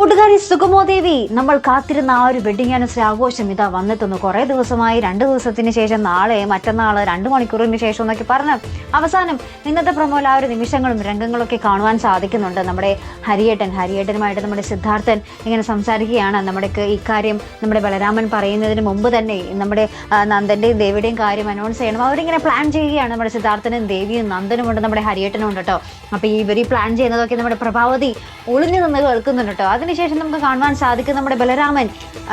ਉੱਡ കൂട്ടുകാരി സുഗമോദേവി നമ്മൾ കാത്തിരുന്ന ആ ഒരു വെഡിങ് ആനിവേഴ്സറി ആഘോഷം ഇതാ വന്നെത്തുന്നു. കുറേ ദിവസമായി രണ്ട് ദിവസത്തിന് ശേഷം നാളെ മറ്റന്നാൾ രണ്ട് മണിക്കൂറിന് ശേഷം എന്നൊക്കെ പറഞ്ഞ് അവസാനം ഇന്നത്തെ പ്രമോയിൽ ആ ഒരു നിമിഷങ്ങളും രംഗങ്ങളൊക്കെ കാണുവാൻ സാധിക്കുന്നുണ്ട്. നമ്മുടെ ഹരിയേട്ടൻ ഹരിയേട്ടനുമായിട്ട് നമ്മുടെ സിദ്ധാർത്ഥൻ ഇങ്ങനെ സംസാരിക്കുകയാണ്. നമ്മുടെ ക്ക് ഇക്കാര്യം നമ്മുടെ ബലരാമൻ പറയുന്നതിന് മുമ്പ് തന്നെ നമ്മുടെ നന്ദന്റെയും ദേവിയുടെയും കാര്യം അനൗൺസ് ചെയ്യണം. അവരിങ്ങനെ പ്ലാൻ ചെയ്യുകയാണ് നമ്മുടെ സിദ്ധാർത്ഥനും ദേവിയും നന്ദനും ഉണ്ട് നമ്മുടെ ഹരിയേട്ടനും ഉണ്ട് കേട്ടോ അപ്പോൾ ഇവർ ഈ പ്ലാൻ ചെയ്യുന്നതൊക്കെ നമ്മുടെ പ്രഭാവതി ഒളിഞ്ഞു നിന്ന് കേൾക്കുന്നുണ്ട് കേട്ടോ അതിനുശേഷം നമുക്ക് കാണുവാൻ സാധിക്കും നമ്മുടെ ബലരാമൻ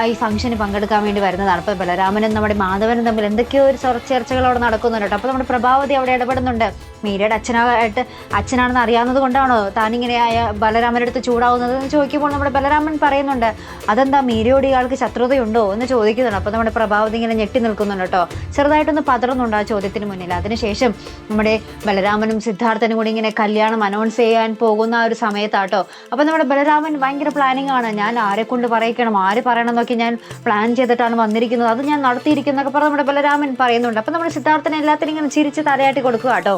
ഈ ഫംഗ്ഷന് പങ്കെടുക്കാൻ വേണ്ടി വരുന്നതാണ്. അപ്പോൾ ബലരാമനും നമ്മുടെ മാധവനും തമ്മിൽ എന്തൊക്കെയോ ഒരു ചർച്ചകളോട് നടക്കുന്നുണ്ട് അപ്പോൾ നമ്മുടെ പ്രഭാവതി അവിടെ ഇടപെടുന്നുണ്ട്. മീരയുടെ അച്ഛനായിട്ട് അച്ഛനാണെന്ന് അറിയാവുന്നത് കൊണ്ടാണോ? താനിങ്ങനെ ആയ ബലരാമന്റെ അടുത്ത് ചൂടാവുന്നത് എന്ന് ചോദിക്കുമ്പോൾ നമ്മുടെ ബലരാമൻ പറയുന്നുണ്ട് അതെന്താ മീരയോട് ഇയാൾക്ക് ശത്രുതയുണ്ടോ? എന്ന് ചോദിക്കുന്നുണ്ട്. അപ്പോൾ നമ്മുടെ പ്രഭാവതി ഇങ്ങനെ ഞെട്ടി നിൽക്കുന്നുണ്ട് കേട്ടോ. ചെറുതായിട്ടൊന്ന് പതറുന്നുണ്ട് ആ ചോദ്യത്തിന് മുന്നിൽ. അതിനുശേഷം നമ്മുടെ ബലരാമനും സിദ്ധാർത്ഥനും കൂടി ഇങ്ങനെ കല്യാണം അനൗൺസ് ചെയ്യാൻ പോകുന്ന ആ ഒരു സമയത്താട്ടോ. അപ്പോൾ നമ്മുടെ ബലരാമൻ ഭയങ്കര പ്ലാനിങ് ആണ്. ഞാൻ ആരെ കൊണ്ട് പറയിക്കണം? ആര് പറയണം എന്നൊക്കെ ഞാൻ പ്ലാൻ ചെയ്തിട്ടാണ് വന്നിരിക്കുന്നത്. അത് ഞാൻ നടത്തിയിരിക്കുന്നൊക്കെ പറഞ്ഞ് നമ്മുടെ ബലരാമൻ പറയുന്നുണ്ട്. അപ്പോൾ നമ്മുടെ സിദ്ധാർത്ഥനെ എല്ലാത്തിനും ഇങ്ങനെ ചിരിച്ച് തലയാട്ടി കൊടുക്കുക കേട്ടോ.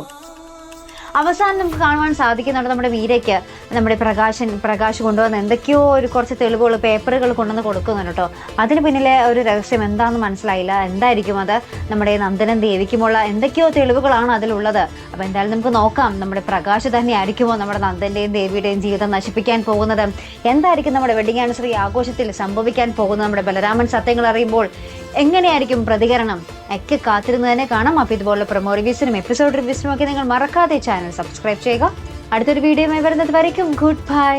അവസാനം നമുക്ക് കാണുവാൻ സാധിക്കുന്നുണ്ട് നമ്മുടെ വീരയ്ക്ക്. നമ്മുടെ പ്രകാശൻ പ്രകാശ് കൊണ്ടുവന്ന എന്തൊക്കെയോ ഒരു കുറച്ച് തെളിവുകൾ പേപ്പറുകൾ കൊണ്ടുവന്ന് കൊടുക്കുന്നുണ്ട് കേട്ടോ. അതിന് പിന്നിലെ ഒരു രഹസ്യം എന്താണെന്ന് മനസ്സിലായില്ല. എന്തായിരിക്കും അത്? നമ്മുടെ നന്ദനം ദേവിക്കുമുള്ള എന്തൊക്കെയോ തെളിവുകളാണ് അതിലുള്ളത്. അപ്പോൾ എന്തായാലും നമുക്ക് നോക്കാം. നമ്മുടെ പ്രകാശ് തന്നെ ആയിരിക്കുമോ നമ്മുടെ നന്ദന്റെയും ദേവിയുടെയും ജീവിതം നശിപ്പിക്കാൻ പോകുന്നത്? എന്തായിരിക്കും നമ്മുടെ വെഡിങ് ആനിവേഴ്സറി ആഘോഷത്തിൽ സംഭവിക്കാൻ പോകുന്നത്? നമ്മുടെ ബലരാമൻ സത്യങ്ങൾ അറിയുമ്പോൾ എങ്ങനെയായിരിക്കും പ്രതികരണം? ഒക്കെ കാത്തിരുന്ന് തന്നെ കാണാം അപ്പോൾ ഇതുപോലുള്ള പ്രൊമോ റിവ്യൂസിനും എപ്പിസോഡ് റിവ്യൂസിനും ഒക്കെ നിങ്ങൾ മറക്കാതെ ചാനൽ സബ്സ്ക്രൈബ് ചെയ്യുക. അടുത്തൊരു വീഡിയോയുമായി വരുന്നത് വരയ്ക്കും. Good bye